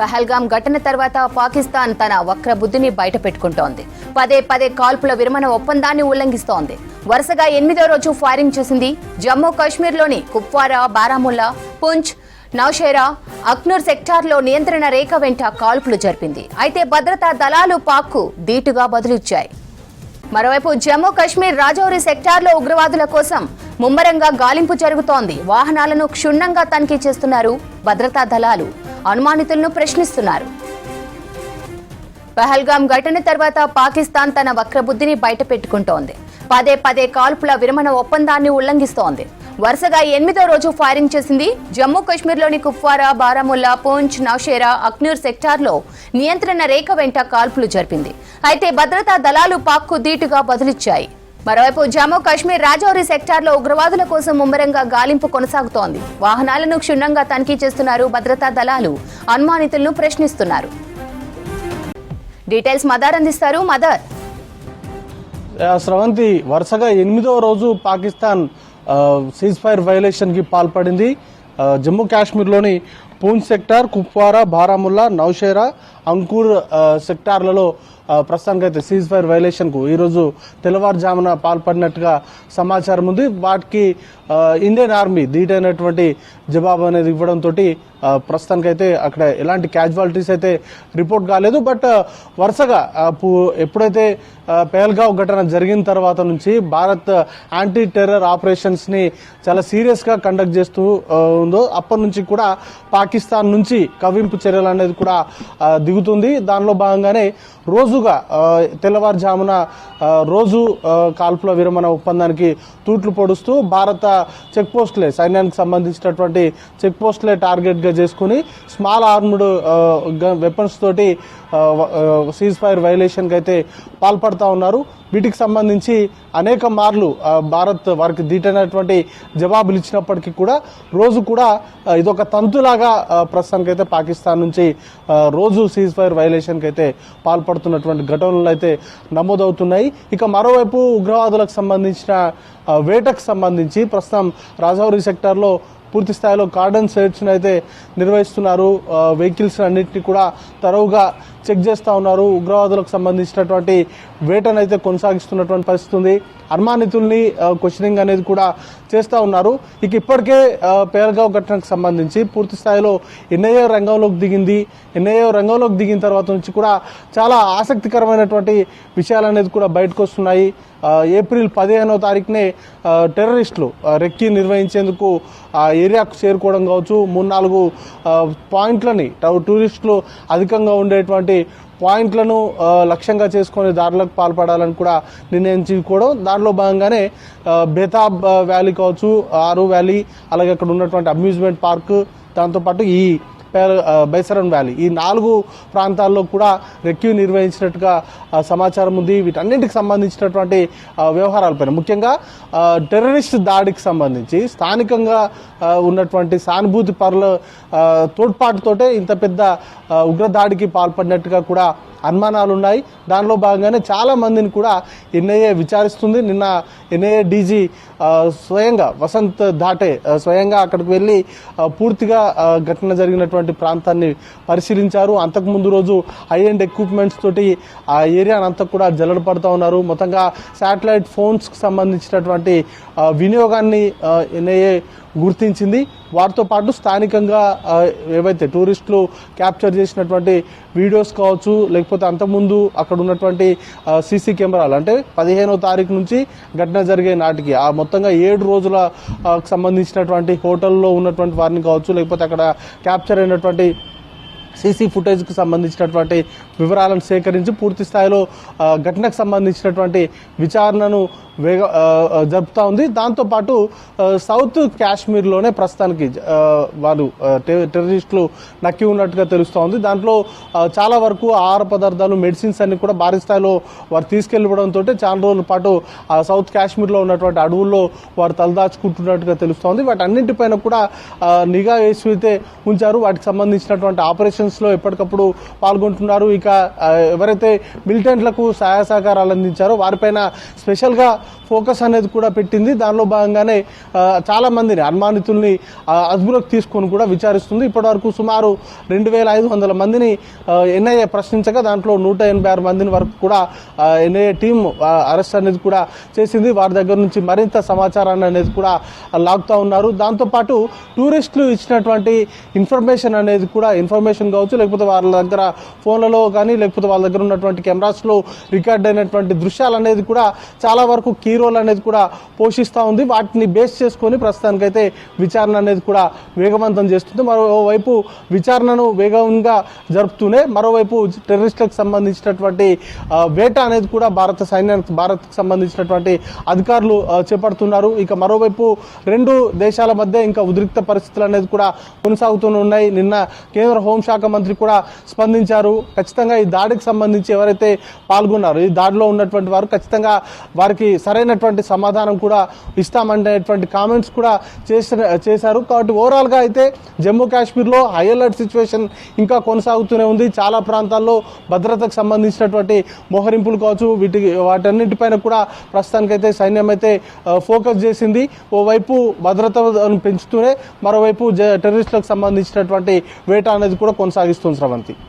పహల్గామ్ ఘటన తర్వాత పాకిస్తాన్ తన వక్ర బుద్ధిని బయట పెట్టుకుంటోంది పదే పదే కాల్పుల విరమణ ఒప్పందాన్ని ఉల్లంఘిస్తోంది. వరుసగా ఎనిమిదో రోజు ఫైరింగ్ చేసింది. జమ్మూ కాశ్మీర్లోని కుప్వారా బారాముల్లా పుంచ్ నౌషేరా అక్నూర్ సెక్టార్లో నియంత్రణ రేఖ వెంట కాల్పులు జరిపింది. అయితే భద్రతా దళాలు పాక్కు ధీటుగా బదులిచ్చాయి. మరోవైపు జమ్మూ కాశ్మీర్ రాజౌరి సెక్టార్లో ఉగ్రవాదుల కోసం ముమ్మరంగా గాలింపు జరుగుతోంది. వాహనాలను క్షుణ్ణంగా తనిఖీ చేస్తున్నారు భద్రతా దళాలు. అనుమానితులను ప్రశ్నిస్తున్నారు. పహల్గాం ఘటన తర్వాత పాకిస్తాన్ తన వక్రబుద్ధిని బయటపెట్టుకుంటోంది. పదే పదే కాల్పుల విరమణ ఒప్పందాన్ని ఉల్లంఘిస్తోంది. వరుసగా ఎనిమిదో రోజు ఫైరింగ్ చేసింది జమ్మూ కాశ్మీర్లోని కుప్వారా బారాముల్లా పూంచ్ నౌషేరా అక్నూర్ సెక్టార్లో నియంత్రణ రేఖ వెంట కాల్పులు జరిపింది. అయితే భద్రతా దళాలు పాక్కు ధీటుగా బదులిచ్చాయి. మరోవైపు జమ్మూ కాశ్మీర్ రాజౌరి సెక్టార్లో ఉగ్రవాదుల కోసం ముమ్మరంగా గాలింపు కొనసాగుతోంది. వాహనాలను క్షుణ్ణంగా తనిఖీ చేస్తున్నారు భద్రతా దళాలు. అనుమానితులను ప్రశ్నిస్తున్నారు. డీటెయిల్స్ మదర్ అందిస్తారు. మదర్. స్రవంతి వరుసగా ఎనిమిదవ రోజు పాకిస్తాన్ సీజ్ ఫైర్ వైలేషన్కి పాల్పడింది. జమ్మూ కాశ్మీర్లోని పూంచ్ సెక్టార్ కుప్వారా బారాముల్లా నౌషేరా అంకూర్ సెక్టార్లలో ప్రస్తుతానికైతే సీజ్ ఫైర్ వైలేషన్కు ఈరోజు తెల్లవారుజామున పాల్పడినట్టుగా సమాచారం ఉంది. వాటికి ఇండియన్ ఆర్మీ ధీటైనటువంటి జవాబు అనేది ఇవ్వడంతో ప్రస్తుతానికైతే అక్కడ ఎలాంటి క్యాజువాలిటీస్ అయితే రిపోర్ట్ కాలేదు. బట్ వరుసగా ఎప్పుడైతే పేల్గావ్ ఘటన జరిగిన తర్వాత నుంచి భారత్ యాంటీ టెర్రర్ ఆపరేషన్స్ని చాలా సీరియస్గా కండక్ట్ చేస్తూ ఉందో అప్పటి నుంచి కూడా పాకిస్తాన్ నుంచి కవింపు చర్యలు అనేది కూడా దిగుతుంది. దానిలో భాగంగానే రోజుగా తెల్లవారుజామున రోజు కాల్పుల విరమణ ఒప్పందానికి తూట్లు పొడుస్తూ భారత చెక్ పోస్ట్లే సైన్యానికి సంబంధించినటువంటి చెక్ పోస్ట్లే టార్గెట్గా చేసుకుని స్మాల్ ఆర్మ్డ్ వెపన్స్ తోటి సీజ్ ఫైర్ వైలేషన్కి అయితే పాల్పడతా ఉన్నారు. వీటికి సంబంధించి అనేక మార్లు భారత్ వారికి దీటైనటువంటి జవాబులు ఇచ్చినప్పటికీ కూడా రోజు కూడా ఇదొక తంతులాగా ప్రస్తుతానికి ప్రస్తుతానికైతే పాకిస్తాన్ నుంచి రోజు సీజ్ ఫైర్ వైలేషన్కి అయితే పాల్పడుతున్నటువంటి ఘటనలు అయితే నమోదవుతున్నాయి. ఇక మరోవైపు ఉగ్రవాదులకు సంబంధించిన వేటకు సంబంధించి ప్రస్తుతం రాజౌరి సెక్టార్లో పూర్తి స్థాయిలో కార్డన్ సెర్చ్ను అయితే నిర్వహిస్తున్నారు వెహికల్స్ అన్నింటినీ కూడా తరువుగా చెక్ చేస్తూ ఉన్నారు. ఉగ్రవాదులకు సంబంధించినటువంటి వేటనైతే కొనసాగిస్తున్నటువంటి పరిస్థితి ఉంది. అనుమానితుల్ని క్వశ్చనింగ్ అనేది కూడా చేస్తూ ఉన్నారు. ఇక ఇప్పటికే ఆ, ఘటనకు సంబంధించి పూర్తి స్థాయిలో ఎన్ఐఏ రంగంలోకి దిగింది. ఎన్ఐఏ రంగంలోకి దిగిన తర్వాత నుంచి కూడా చాలా ఆసక్తికరమైనటువంటి విషయాలు అనేది కూడా బయటకు వస్తున్నాయి. ఏప్రిల్ పదిహేనో తారీఖునే టెర్రరిస్టులు రెక్కీ రెక్కి నిర్వహించేందుకు ఆ ఏరియాకు చేరుకోవడం కావచ్చు. మూడు నాలుగు పాయింట్లని టూరిస్టులు అధికంగా ఉండేటువంటి పాయింట్లను లక్ష్యంగా చేసుకొని దారులకు పాల్పడాలని కూడా నిర్ణయించుకోవడం. దానిలో భాగంగానే బేతాబ్ వ్యాలీ కావచ్చు ఆరు వ్యాలీ అలాగే అక్కడ ఉన్నటువంటి అమ్యూజ్మెంట్ పార్క్ దాంతోపాటు ఈ బైసరన్ వ్యాలీ. ఈ నాలుగు ప్రాంతాల్లో కూడా రెక్యూ నిర్వహించినట్టుగా సమాచారం ఉంది. వీటన్నింటికి సంబంధించినటువంటి వ్యవహారాలపైన ముఖ్యంగా టెర్రరిస్ట్ దాడికి సంబంధించి స్థానికంగా ఉన్నటువంటి సానుభూతి పరుల తోడ్పాటుతోటే ఇంత పెద్ద ఉగ్రదాడికి పాల్పడినట్టుగా కూడా అనుమానాలు ఉన్నాయి దానిలో భాగంగానే చాలా మందిని కూడా ఎన్ఐఏ విచారిస్తుంది. నిన్న ఎన్ఐఏ డీజీ స్వయంగా వసంత్ దాటే స్వయంగా అక్కడికి వెళ్ళి పూర్తిగా ఘటన జరిగినటువంటి ప్రాంతాన్ని పరిశీలించారు. అంతకుముందు రోజు హై అండ్ ఎక్విప్మెంట్స్ తోటి ఆ ఏరియాను అంతా కూడా జల్లడ పడుతూ ఉన్నారు. మొత్తంగా శాటిలైట్ ఫోన్స్కి సంబంధించినటువంటి వినియోగాన్ని ఎన్ఐఏ గుర్తించింది. వాటితో పాటు స్థానికంగా ఏవైతే టూరిస్టులు క్యాప్చర్ చేసినటువంటి వీడియోస్ కావచ్చు లేకపోతే అంతకుముందు అక్కడ ఉన్నటువంటి సీసీ కెమెరాలు అంటే పదిహేనో తారీఖు నుంచి ఘటన జరిగే నాటికి ఆ మొత్తంగా ఏడు రోజుల సంబంధించినటువంటి హోటల్లో ఉన్నటువంటి వారిని కావచ్చు లేకపోతే అక్కడ క్యాప్చర్ అయినటువంటి సీసీ ఫుటేజ్కి సంబంధించినటువంటి వివరాలను సేకరించి పూర్తి స్థాయిలో ఘటనకు సంబంధించినటువంటి విచారణను వేగ జరుపుతూ ఉంది. దాంతోపాటు సౌత్ కాశ్మీర్లోనే ప్రస్తుతానికి వాళ్ళు టె- టెర్రరిస్టులు నక్కి ఉన్నట్టుగా తెలుస్తూ ఉంది. దాంట్లో చాలా వరకు ఆహార పదార్థాలు మెడిసిన్స్ అన్ని కూడా భారీ స్థాయిలో వారు తీసుకెళ్ళిపోవడంతో చాలా రోజుల పాటు సౌత్ కాశ్మీర్లో ఉన్నటువంటి అడవుల్లో వారు తలదాచుకుంటున్నట్టుగా తెలుస్తోంది వాటి అన్నింటిపైన కూడా నిఘా వేసి అయితే ఉంచారు వాటికి సంబంధించినటువంటి ఆపరేషన్ ఆపరేషన్స్లో ఎప్పటికప్పుడు పాల్గొంటున్నారు. ఇక ఎవరైతే మిలిటెంట్లకు సహాయ సహకారాలు అందించారో వారిపైన స్పెషల్గా ఫోకస్ అనేది కూడా పెట్టింది. దానిలో భాగంగానే చాలామందిని చాలా మందిని అనుమానితుల్ని అదుపులోకి తీసుకొని కూడా విచారిస్తుంది. ఇప్పటివరకు సుమారు రెండు వేల ఐదు వందల మందిని ఎన్ఐఏ ప్రశ్నించగా దాంట్లో నూట ఎనభై ఆరు మందిని వరకు కూడా ఎన్ఐఏ టీం అరెస్ట్ అనేది కూడా చేసింది. వారి దగ్గర నుంచి మరింత సమాచారాన్ని అనేది కూడా లాగుతూ ఉన్నారు. దాంతోపాటు టూరిస్టులు ఇచ్చినటువంటి ఇన్ఫర్మేషన్ అనేది కూడా ఇన్ఫర్మేషన్ కావచ్చు లేకపోతే వాళ్ళ దగ్గర ఫోన్లలో కానీ లేకపోతే వాళ్ళ దగ్గర ఉన్నటువంటి కెమెరాస్లో రికార్డ్ అయినటువంటి దృశ్యాలు అనేది కూడా చాలా వరకు కీ రోల్ అనేది కూడా పోషిస్తూ ఉంది. వాటిని బేస్ చేసుకొని ప్రస్తుతానికైతే విచారణ అనేది కూడా వేగవంతం చేస్తుంది. మరోవైపు విచారణను వేగంగా జరుపుతూనే మరోవైపు టెర్రరిస్టులకు సంబంధించినటువంటి వేట అనేది కూడా భారత సైన్యానికి భారత్కి సంబంధించినటువంటి అధికారులు చేపడుతున్నారు. ఇక మరోవైపు రెండు దేశాల మధ్య ఇంకా ఉద్రిక్త పరిస్థితులు అనేది కూడా కొనసాగుతూనే ఉన్నాయి. నిన్న కేంద్ర హోంశాఖ మంత్రి కూడా స్పందించారు. ఖచ్చితంగా ఈ దాడికి సంబంధించి ఎవరైతే పాల్గొన్నారు ఈ దాడిలో ఉన్నటువంటి వారు ఖచ్చితంగా వారికి సరైనటువంటి సమాధానం కూడా ఇస్తామనేటువంటి కామెంట్స్ కూడా చేసిన చేశారు. కాబట్టి ఓవరాల్గా అయితే జమ్మూ కాశ్మీర్లో హై అలర్ట్ సిచ్యువేషన్ ఇంకా కొనసాగుతూనే ఉంది. చాలా ప్రాంతాల్లో భద్రతకు సంబంధించినటువంటి మోహరింపులు కావచ్చు వీటి వాటన్నిటిపైన కూడా ప్రస్తుతానికైతే సైన్యం అయితే ఫోకస్ చేసింది. ఓవైపు భద్రతను పెంచుతూనే మరోవైపు జ- టెర్రరిస్టులకు సంబంధించినటువంటి వేట అనేది కూడా కొనసాగిస్తుంది స్రవంతి.